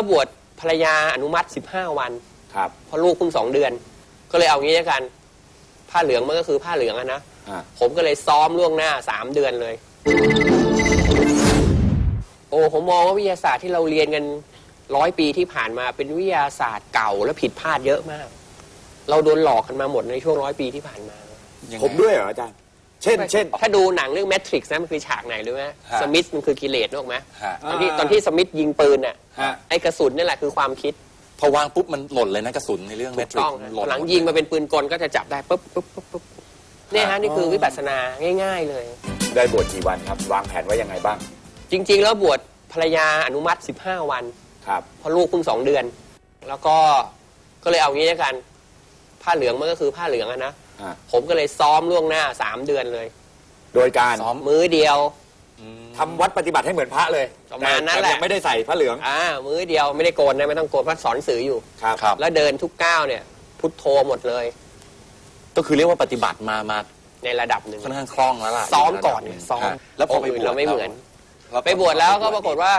แล้วบวชภรรยาอนุมัติ 15 วันครับ เพราะลูกเพิ่งสองเดือน ก็เลยเอางี้แล้วกัน ผ้าเหลืองมันก็คือผ้าเหลืองอะนะ อ่า ผมก็เลยซ้อมล่วงหน้าสามเดือนเลย โอ้ผมมองว่าวิทยาศาสตร์ที่เราเรียนกันร้อยปีที่ผ่านมาเป็นวิทยาศาสตร์เก่าและผิดพลาดเยอะมาก เราโดนหลอกกันมาหมดในช่วงร้อยปีที่ผ่านมา ยังไงผมด้วยเหรออาจารย์ เช่นเช่น ถ้าดูหนังเรื่องแมทริกซ์นะมันคือฉากไหนรู้ไหมฮะสมิธมันคือกิเลสนึกออกไหมฮะ ตอนที่อ่าตอนที่สมิธยิงปืนน่ะฮะ ไอ้กระสุนนี่แหละคือความคิดพอวางปุ๊บมันหล่นเลยนะกระสุนในเรื่องเมทริกต้องหล่นหลังยิงมาเป็นปืนกลก็จะจับได้ปุ๊บปุ๊บปุ๊บปุ๊บเนี่ยฮะนี่คือวิปัสสนาง่าย ๆเลย ได้บวชกี่วันครับ วางแผนไว้ยังไงบ้างจริง ๆ แล้วบวชภรรยาอนุมัติ 15 วัน ครับ เพราะลูกเพิ่งสองเดือน แล้วก็ก็เลยเอางี้แล้วกัน ผ้าเหลืองมันก็คือผ้าเหลืองอะนะอ่า ผมก็เลยซ้อมล่วงหน้าสามเดือนเลย โดยการซ้อม มื้อเดียวอืมทำวัดปฏิบัติให้เหมือนพระเลยประมาณนั้นแหละ ต่ยังไม่ได้ใส่พระเหลืองอ่ามื้อเดียวไม่ได้โกนนะไม่ต้องโกนเพราะสอนหนังสืออยู่ ครับครับ แล้วเดินทุกก้าวเนี่ย พุทโธหมดเลย ก็คือเรียกว่าปฏิบัติมามาในระดับหนึ่ง ค่อนข้างคล่องแล้วล่ะซ้อมก่อนเนี่ยซ้อมฮะแล้วพอไปงค์บวชเราไม่เหมือนแล้วไปบวชแล้วก็ปรากฏว่า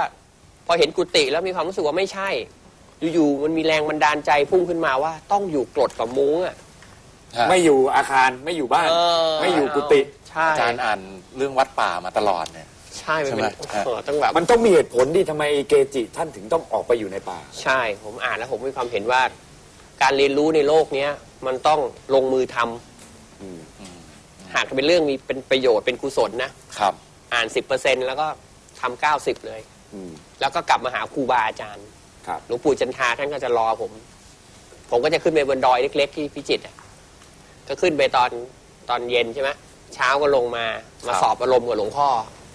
พอเห็นกุฏิแล้วมีความรู้สึกว่าไม่ใช่ อยู่ๆมันมีแรงบันดาลใจพุ่งขึ้นมาว่าต้องอยู่กรดกับมุ้งอะฮะไม่อยู่อาคารไม่อยู่บ้าน เออ ไม่อยู่กุฏิใช่อาจารย์อ่านเรื่องวัดป่ามาตลอดเนี่ย ใช่มันเป็นใช่ไหมฮะเออต้องแบบ มันต้องมีเหตุผลที่ทำไมเกจิท่านถึงต้องออกไปอยู่ในป่า ใช่ ผมอ่านแล้วผมมีความเห็นว่า การเรียนรู้ในโลกเนี้ยมันต้องลงมือทำอืมหากเป็นเรื่องมีเป็นประโยชน์เป็นกุศลนะครับ อ่าน 10%แล้วก็ทำ90 เลยอืมแล้วก็กลับมาหาครูบาอาจารย์ ครับ หลวงปู่จันทราท่านก็จะรอผม ผมก็จะขึ้นไปบนดอยเล็ก ๆ ที่พิจิตรอะก็ขึ้นไปตอนตอนเย็นใช่ไหมเช้าก็ลงมามาสอบอารมณ์กับหลวงพ่อ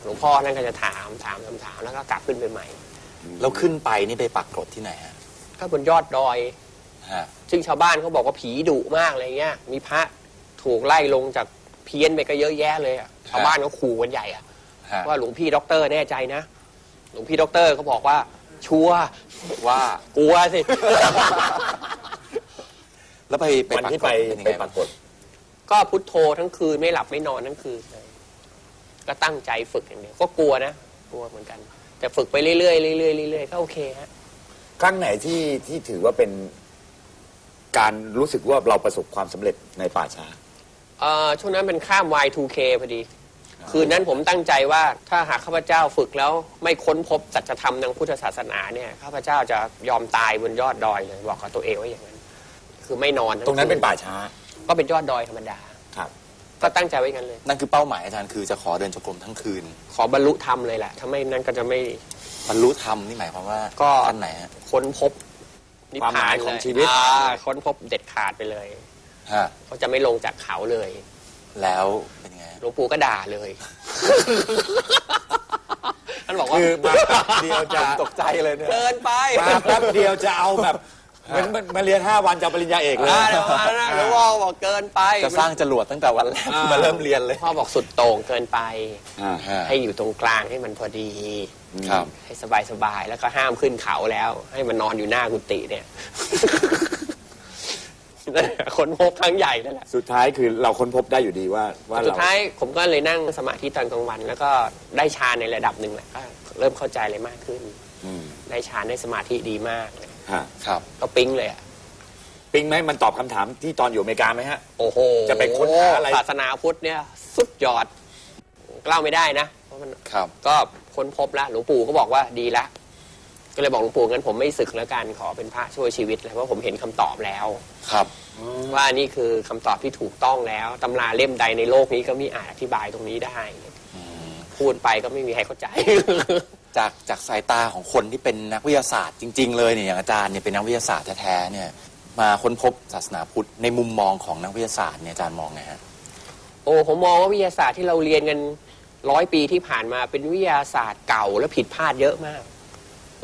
หลวงพ่อท่านก็จะถามถามถามถามแล้วก็กลับขึ้นไปใหม่ แล้วขึ้นไปนี่ไปปักกรดที่ไหนฮะก็บนยอดดอย ฮะซึ่งชาวบ้านเขาบอกว่าผีดุมากอะไรเงี้ย มีพระถูกไล่ลงจากเพี้ยนไปก็เยอะแยะเลยอะชาวบ้านเขาขู่กันใหญ่อะฮะว่าหลวงพี่ด็อกเตอร์แน่ใจนะ หลวงพี่ด็อกเตอร์เขาบอกว่า ชัวร์ว่ากลัวสิ แล้วไปไปวันปักที่กรไปดเป็นยังไปไงปบ้ารางกฏก็พุทโธทั้งคืนไม่หลับไม่นอนทั้งคืนเลยก็ตั้งใจฝึกอย่างเดียวก็กลัวนะกลัวเหมือนกัน แต่ฝึกไปเรื่อยๆเรื่อยๆเรื่อยๆก็โอเคฮะ ครั้งไหนที่ที่ถือว่าเป็นการรู้สึกว่าเราประสบความสำเร็จในป่าช้า เอ่อช่วงนั้นเป็นข้าม Y2K พอดี คืนนั้นผมตั้งใจว่าถ้าหากข้าพเจ้าฝึกแล้วไม่ค้นพบสัจธรรมทางพุทธศาสนาเนี่ยข้าพเจ้าจะยอมตายบนยอดดอยเลยบอกกับตัวเองว่าอย่างนั้น คือไม่นอนตรงนั้นคืเป็นป่าช้า ก็เป็นยอดดอยธรรมดาครับ ก็ตั้งใจไว้อย่างนั้นเลย นั่นคือเป้าหมายอาจารย์คือจะขอเดินจงกรมทั้งคืน ขอบรรลุธรรมเลยแหละถ้าไม่นั้นก็จะไม่บรรลุธรรมนี่หมายความว่าก็ท่านไหนฮะ ค้นพบนิพความหายพนของเลยชีวิต อ่าค้นพบเด็ดขาดไปเลยฮะ เขาจะไม่ลงจากเขาเลย แล้วเป็นยังไง หลวงปู่ก็ด่าเลย ท่านบอกว่าคือมาแป๊บเดียวจะตกใจเลยเนี่ยเกินไปมาแป๊บเดียวจะเอาแบบเหมือนมันมาเรียน 5 วันจะเอาปริญญาเอกเลยอ่าเดี๋ยวมานะหลวงพ่อบอกเกินไปจะสร้างจรวดตั้งแต่วันแรกอ่ามาเริ่มเรียนเลยพ่อบอกสุดโต่งเกินไป อ่าฮะ ให้อยู่ตรงกลางให้มันพอดีครับ ให้สบายสบายๆแล้วก็ห้ามขึ้นเขาแล้ว ให้มันนอนอยู่หน้ากุฏิเนี่ยนั่นแหละ คนพบครั้งใหญ่นั่นแหละสุดท้ายคือเราค้นพบได้อยู่ดีว่าว่าสุดเราท้ายผมก็เลยนั่งสมาธิตอนกลางวัน แล้วก็ได้ฌานในระดับหนึ่งแหละก็เริ่มเข้าใจอะไรมากขึ้น อืมได้ฌานได้สมาธิดีมากเลยฮะครับ ก็ปิ๊งเลยอะปิงไหมมันตอบคำถามที่ตอนอยู่อเมริกาไหมฮะ โอ้โหจะไปค้นหาอะไร ศาสนาพุทธเนี่ยสุดยอดเล่าไม่ได้นะเพราะมัน ครับ ก็ค้นพบแล้วหลวงปู่ก็บอกว่าดีละ ก็เลยบอกหลวงปู่งั้นผมไม่ศึกแล้วกันขอเป็นพระช่วยชีวิตเลยเพราะผมเห็นคำตอบแล้ว ครับว่านี่คือคำตอบที่ถูกต้องแล้วตำราเล่มใดในโลกนี้ก็ไม่อาจอธิบายตรงนี้ได้อืมพูดไปก็ไม่มีใครเข้าใจ จากจากสายตาของคนที่เป็นนักวิทยาศาสตร์จริง ๆ เลยเนี่ยอย่างอาจารย์เนี่ยเป็นนักวิทยาศาสตร์แท้ๆเนี่ยมาค้นพบศาสนาพุทธในมุมมองของนักวิทยาศาสตร์เนี่ยอาจารย์มองไงฮะ โอ้ผมมองว่าวิทยาศาสตร์ที่เราเรียนกันร้อยปีที่ผ่านมาเป็นวิทยาศาสตร์เก่าและผิดพลาดเยอะมาก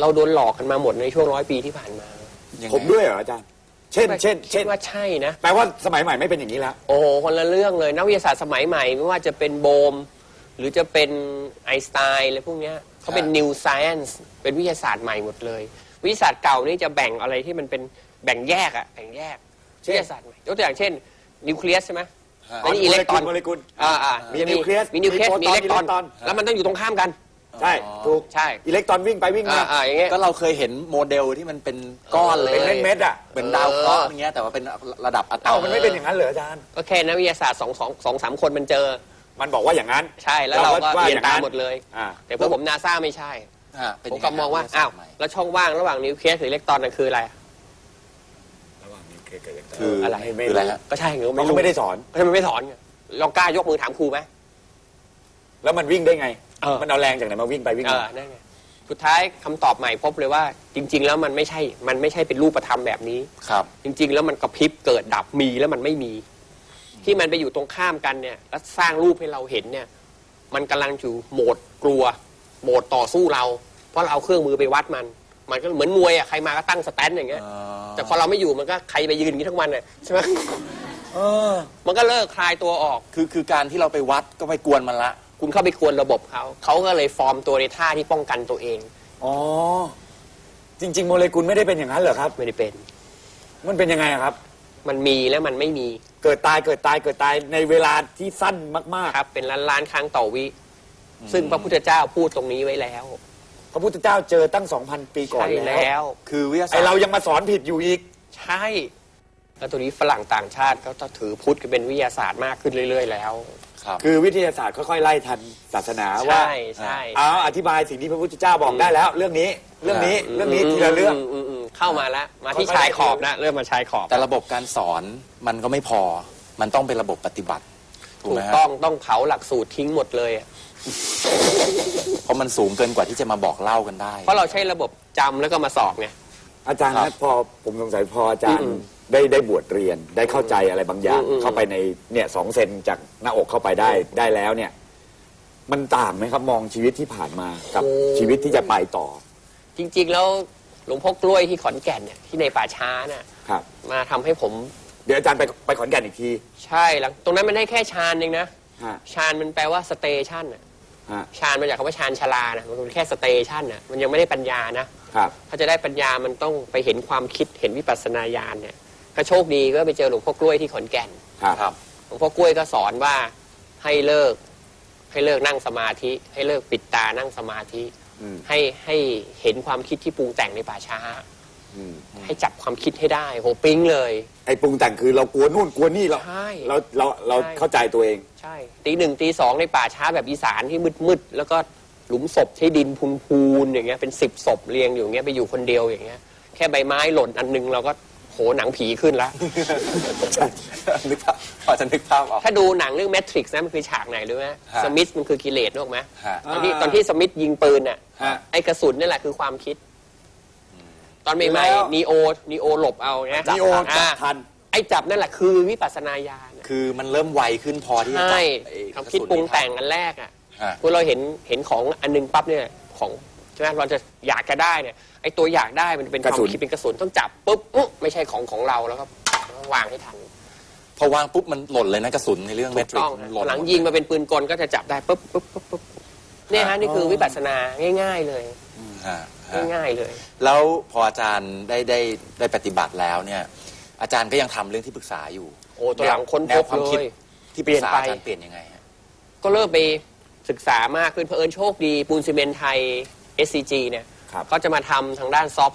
เราโดนหลอกกันมาหมดในช่วงร้อยปีที่ผ่านมายังไงผมด้วยเหรออาจารย์ เช่น เช่นคิเช่ดนว่าใช่นะ แปลว่าสมัยใหม่ไม่เป็นอย่างนี้แล้ว โอ้โหคนละเรื่องเลย นักวิทยาศาสตร์สมัยใหม่ไม่ว่าจะเป็นโบม หรือจะเป็นไอน์สไตน์อะไรพวกเนี้ยเขาเป็น new science เป็นวิทยาศาสตร์ใหม่หมดเลย วิทยาศาสตร์เก่านี่จะแบ่งอะไรที่มันเป็นแบ่งแยกอะแบ่งแยกเช่น วิทยาศาสตร์ใหม่ยกตัวอย่างเช่น นิวเคลียสใช่ไหมฮะแล้วนี่อิเล็กตรอน โมเลกุล อ่าอ่ามีจะนิวเคลียสมีนิวเคลียสมีมีอิเล็กตรอนโปรตอนแล้วมันต้องอยู่ตรงข้ามกัน ใช่อ๋อถูกใช่ อิเล็กตรอนวิ่งไปวิ่งอ่ามาอ่าอย่างเงี้ย ก็เราเคยเห็นโมเดลที่มันเป็นก้อนเลยเป็นเม็ดๆอะเหมือนดาวเคราะห์อย่างเงี้ยแต่ว่าเป็นระดับอะตอเอ้ามมันไม่เป็นอย่างนั้นเหรออาจารย์ ก็แค่นักวิทยาศาสตร์สองสองสองสามคนมันเจอ มันบอกว่าอย่างนั้นใช่แล้วเราก็ว่าเปลี่ยอนย่างตามนั้นหมดเลย อ่าแต่พวกผมนาซาไม่ใช่ อะเป็นผมยังไก็มองว่าครับอ้าววิทยศสตร์ใหม่แล้วช่องว่างระหว่างนิวเคลียสหรืออิเล็กตรอนนั่นคืออะไรระหว่างนิวเคลียร์กับอิเล็กตรอนคืออะไรคืออะไรฮะก็ใช่ไงเขาก็ไม่ได้สอนทำไมไม่สอนไงลองกล้ายกมือถามครูไหมแล้วมันวิ่งได้ไง เออ มันเอาแรงจากไหนมาวิ่งไปวิ่งเอมา อนั่นไงสุดท้ายคำตอบใหม่พบเลยว่า จริง ๆ แล้วมันไม่ใช่ มันไม่ใช่เป็นรูปธรรมแบบนี้ ครับ จริง ๆ แล้วมันกระพริบเกิดดับมีแล้วมันไม่มี ที่มันไปอยู่ตรงข้ามกันเนี่ย แล้วสร้างรูปให้เราเห็นเนี่ย มันกำลังอยู่โหมดกลัว โหมดต่อสู้เรา เพราะเราเอาเครื่องมือไปวัดมัน มันก็เหมือนมวยอะใครมาก็ตั้งสแตนอย่างเงี้ย แต่พอเราไม่อยู่มันก็ใครไปยืนอย่างนี้ทั้งวันเนี่ยใช่ไหมเออ มันก็เลิกคลายตัวออก คือคือการที่เราไปวัดก็ไปกวนมันละ คุณเข้าไปกวนระบบเขาเขาก็เลยฟอร์มตัวในท่าที่ป้องกันตัวเอง อ๋อ จริง ๆ โมเลกุลไม่ได้เป็นอย่างนั้นเหรอครับ ไม่ได้เป็น มันเป็นยังไงอะครับ มันมีและมันไม่มีเกิดตายเกิดตายเกิดตายในเวลาที่สั้นมากครับ เป็นล้านล้านๆครั้งต่อวิ ซึ่งพระพุทธเจ้าพูดตรงนี้ไว้แล้วๆพระพุทธเจ้าเจอตั้ง 2,000 ปีก่อนใช่แล้วแล้วคือวิทยาศาไอสตร์เรายังมาสอนผิดอยู่อีก ใช่ แล้วตัวนี้ฝรั่งต่างชาติก็จะถือพุทธเป็นวิทยาศาสตร์มากขึ้นเรื่อย ๆ แล้ว ครับ คือวิทยาศาสตร์ค่อยๆไล่ทันศาสนาว่าใช่ใช่เอาอธิบายสิ่งที่พระพุทธเจ้าบอกได้แล้ว เรื่องนี้เรื่องนี้เรื่องนี้ทีละเรื่องมมมเข้ามาแล้วมาที่ค่อยๆชายขอบนะเริ่มมาชายขอบแต่ระบบการสอนมันก็ไม่พอ มันต้องเป็นระบบปฏิบัติถูกถูไหมกฮะต้องต้องเผาหลักสูตรทิ้งหมดเลยอะเพราะมันสูงเกินกว่าที่จะมาบอกเล่ากันได้ เพราะเราใช้ระบบจำแล้วก็มาสอบไงอาจารย์ครันะบพอผมสงสัยพออาจารอืย์ม ได้ได้บวชเรียนได้เข้าใจอะไรบางอย่างอืมอืมเข้าไปในเนี่ยสองเซนจากหน้าอกเข้าไปได้ได้แล้วเนี่ย มันต่างไหมครับมองชีวิตที่ผ่านมากับชีวิตที่จะไปต่อ จริง ๆ แล้วหลวงพ่อกล้วยที่ขอนแก่นเนี่ยที่ในป่าช้าน่ะครับ มาทำให้ผม เดี๋ยวอาจารย์ไปไปขอนแก่นอีกทีใช่หลังตรงนั้นมันได้แค่ชานเองนะฮะชานมันแปลว่าสเตชันอะฮะชานมาจากคำว่าชานชาลานะมันเป็นแค่สเตชันอะมันยังไม่ได้ปัญญานะ ครับ ถ้าจะได้ปัญญามันต้องไปเห็นความคิดเห็นวิปัสสนาญาณเนี่ย ก็โชคดีก็ไปเจอหลวงพ่อกล้วยที่ขอนแก่นครับครับ หลวงพ่อกล้วยก็สอนว่าให้เลิก ให้เลิกนั่งสมาธิ ให้เลิกปิดตานั่งสมาธิ อืมให้ให้เห็นความคิดที่ปรุงแต่งในป่าช้า อืมให้จับความคิดให้ได้โหปิ๊งเลย ไอ้ปรุงแต่งคือเรากลัวนู่นกลัวนี่เราใช่เราเราเราใช่ เข้าใจตัวเอง ใช่ตีหนึ่งตีสองในป่าช้าแบบอีสานที่มืดมืดๆแล้วก็หลุมศพใช้ดินพูนพูนๆอย่างเงี้ยเป็นสิบศพเรียงอยู่อย่างเงี้ยไปอยู่คนเดียวอย่างเงี้ย แค่ใบไม้หล่นอันหนึงเราก็ โหหนังผีขึ้นละ นึกภาพพอจะนึกภาพออก ถ้าดูหนังเรื่องแมทริกซ์นะ มันคือฉากไหนรู้ไหมฮะสมิธมันคือกิเลสนึกออกไหมฮะตอนที่อ่าตอนที่สมิธยิงปืนน่ะ ฮะไอ้กระสุนนี่แหละคือความคิด ตอนใหม่แล้วๆนีโอนีโอหลบเอาเนี่ยนีโอจับทัน ไอ้จับนั่นแหละคือวิปัสสนาญาณคือมันเริ่มไวขึ้นพอที่จะจับใช่ไอ้ความคิดกะปรุงนแต่งอันแรกอะฮะพอเราเห็นเห็นของอันหนึงปั๊บเนี่ยของ ใช่ไหมเราจะอยากจะได้เนี่ยไอ้ตัวอยากได้มันเป็นคกระวามสุนคิดเป็นกระสุนต้องจับปุ๊บอุ๊ไม่ใช่ของของเราแล้วก็วางให้ทันพอวางปุ๊บมันหล่นเลยนะกระสุนในเรื่องถูเมกทริกต้องมันฮะหล่นหลังยิงมาเป็นปืนกลก็จะจับได้ปุ๊บปุ๊บปุ๊บปุ๊บเนี่ยฮะนี่คือวิปัสสนาง่าย ๆเลยฮะฮะง่ายๆเลย แล้วพออาจารย์ได้ได้ได้ปฏิบัติแล้วเนี่ย อาจารย์ก็ยังทำเรื่องที่ปรึกษาอยู่ โอ้ตัวหลังค้นแนพวบความเลคิดยที่ปรึกษาเปลี่ยนไปอาจารย์เปลี่ยนยังไงฮะก็เริ่มไปศึกษามากขึ้นเพอเอิญโชคดีปูนซีเมนต์ไทย SCG เนี่ยครับ เขาจะมาทำทางด้านซอฟ